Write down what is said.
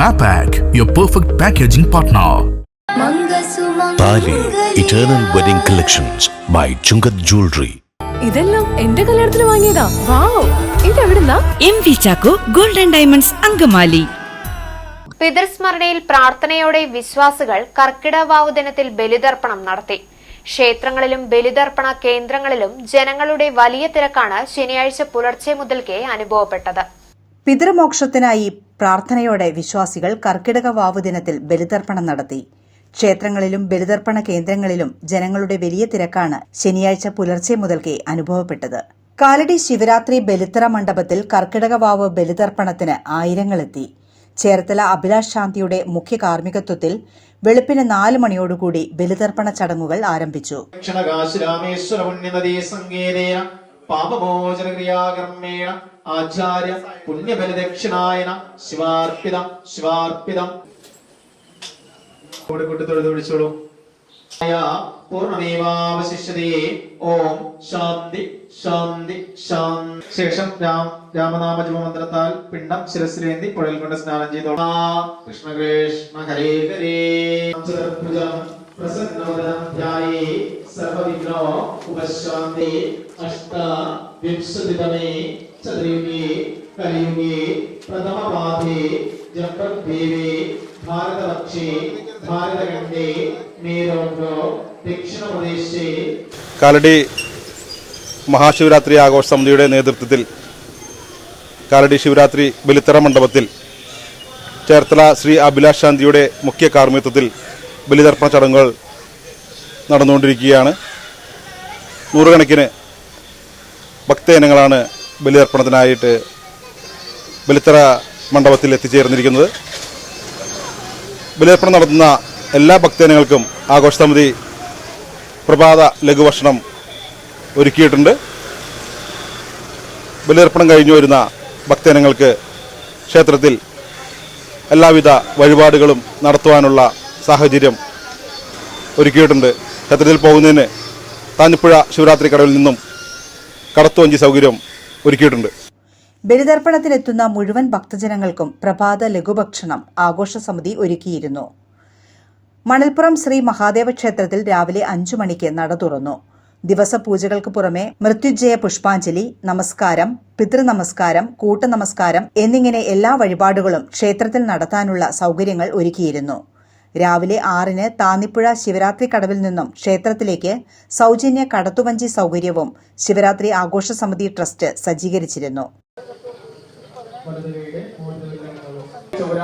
Mapac, your perfect packaging partner. Thali eternal wedding collections by Chungath jewellery ഇതെല്ലാം എന്റെ കല്യാണത്തിന് വാങ്ങിയതാ. Wow. ഇതെവിടുന്നാ? M V Chacko golden diamonds Angamaly. പിതൃസ്മരണയിൽ പ്രാർത്ഥനയോടെ വിശ്വാസികൾ കർക്കിടവാവു ദിനത്തിൽ ബലിതർപ്പണം നടത്തി. ക്ഷേത്രങ്ങളിലും ബലിതർപ്പണ കേന്ദ്രങ്ങളിലും ജനങ്ങളുടെ വലിയ തിരക്കാണ് ശനിയാഴ്ച പുലർച്ചെ മുതൽക്കേ അനുഭവപ്പെട്ടത്. പിതൃമോക്ഷത്തിനായി പ്രാർത്ഥനയോടെ വിശ്വാസികൾ കർക്കിടക വാവ് ദിനത്തിൽ ബലിതർപ്പണം നടത്തി. ക്ഷേത്രങ്ങളിലും ബലിതർപ്പണ കേന്ദ്രങ്ങളിലും ജനങ്ങളുടെ വലിയ തിരക്കാണ് ശനിയാഴ്ച പുലർച്ചെ മുതൽക്കേ അനുഭവപ്പെട്ടത്. കാലടി ശിവരാത്രി ബലിത്തറ മണ്ഡപത്തിൽ കർക്കിടക വാവ് ബലിതർപ്പണത്തിന് ആയിരങ്ങളെത്തി. ചേർത്തല അഭിലാഷ് ശാന്തിയുടെ മുഖ്യ കാർമ്മികത്വത്തിൽ വെളുപ്പിന് നാല് മണിയോടുകൂടി ബലിതർപ്പണ ചടങ്ങുകൾ ആരംഭിച്ചു. പാപമോചന ക്രിയാകർമ്മേണ ആചാര്യ പുണ്യബലിദക്ഷിണായന ശിവാർപ്പിതം ശിവാർപ്പിതം. കൂടെ കൂട്ടി തൊഴുത് പിടിച്ചോളൂ പൂർണമേവാവശിഷ്യതേ ഓം ശാന്തി ശാന്തി ശാന്തി. ശേഷം രാം രാമനാമജപ മന്ത്രത്താൽ പിണ്ഡം ശിരസിലേന്തി പുഴയിൽ കൊണ്ട് സ്നാനം ചെയ്തോളാം. കൃഷ്ണ കൃഷ്ണ ഹരേ ഹരേ. ചതുർഭുജം പ്രസന്നവദനം ധ്യായേ. സർവവിഘ്നോ ഉപശാന്തി അഷ്ട വിംശതിതമേ ചതുർയുഗേ കലിയുഗേ പ്രഥമപാദേ ജംബദേവേ ഭാരതപക്ഷേ ഭാരതഖണ്ഡേ മേരോഗോ ദക്ഷിണപ്രദേശേ. കാലടി മഹാശിവരാത്രി ആഘോഷ സമിതിയുടെ നേതൃത്വത്തിൽ കാലടി ശിവരാത്രി ബലിത്തറ മണ്ഡപത്തിൽ ചേർത്തല ശ്രീ അഭിലാഷ് ശാന്തിയുടെ മുഖ്യ കാർമ്മിത്വത്തിൽ ബലിതർപ്പണ ചടങ്ങുകൾ നടന്നുകൊണ്ടിരിക്കുകയാണ്. നൂറുകണക്കിന് ഭക്തജനങ്ങളാണ് ബലിയർപ്പണത്തിനായിട്ട് ബലിത്തറ മണ്ഡപത്തിൽ എത്തിച്ചേർന്നിരിക്കുന്നത്. ബലിയർപ്പണം നടത്തുന്ന എല്ലാ ഭക്തജനങ്ങൾക്കും ആഘോഷ സമിതി പ്രഭാത ലഘുഭക്ഷണം ഒരുക്കിയിട്ടുണ്ട്. ബലിയർപ്പണം കഴിഞ്ഞു വരുന്ന ഭക്തജനങ്ങൾക്ക് ക്ഷേത്രത്തിൽ എല്ലാവിധ വഴിപാടുകളും നടത്തുവാനുള്ള സാഹചര്യം ഒരുക്കിയിട്ടുണ്ട്. ക്ഷേത്രത്തിൽ പോകുന്നതിന് താഞ്ഞിപ്പുഴ ശിവരാത്രി കടവിൽ നിന്നും കടത്തുവഞ്ചി സൗകര്യം ഒരുക്കിയിട്ടുണ്ട്. ബലിതർപ്പണത്തിനെത്തുന്ന മുഴുവൻ ഭക്തജനങ്ങൾക്കും പ്രഭാത ലഘുഭക്ഷണം ആഘോഷ സമിതി ഒരുക്കിയിരുന്നു. മണൽപ്പുറം ശ്രീ മഹാദേവ ക്ഷേത്രത്തിൽ രാവിലെ അഞ്ചു മണിക്ക് നട തുറന്നു. ദിവസപൂജകൾക്ക് പുറമെ മൃത്യുജയ പുഷ്പാഞ്ജലി നമസ്കാരം പിതൃനമസ്കാരം കൂട്ടനമസ്കാരം എന്നിങ്ങനെ എല്ലാ വഴിപാടുകളും ക്ഷേത്രത്തിൽ നടത്താനുള്ള സൗകര്യങ്ങൾ ഒരുക്കിയിരുന്നു. രാവിലെ ആറിന് താന്നിപ്പുഴ ശിവരാത്രി കടവിൽ നിന്നും ക്ഷേത്രത്തിലേക്ക് സൗജന്യ കടത്തുവഞ്ചി സൗകര്യവും ശിവരാത്രി ആഘോഷ സമിതി ട്രസ്റ്റ് സജ്ജീകരിച്ചിരുന്നു. ചൗര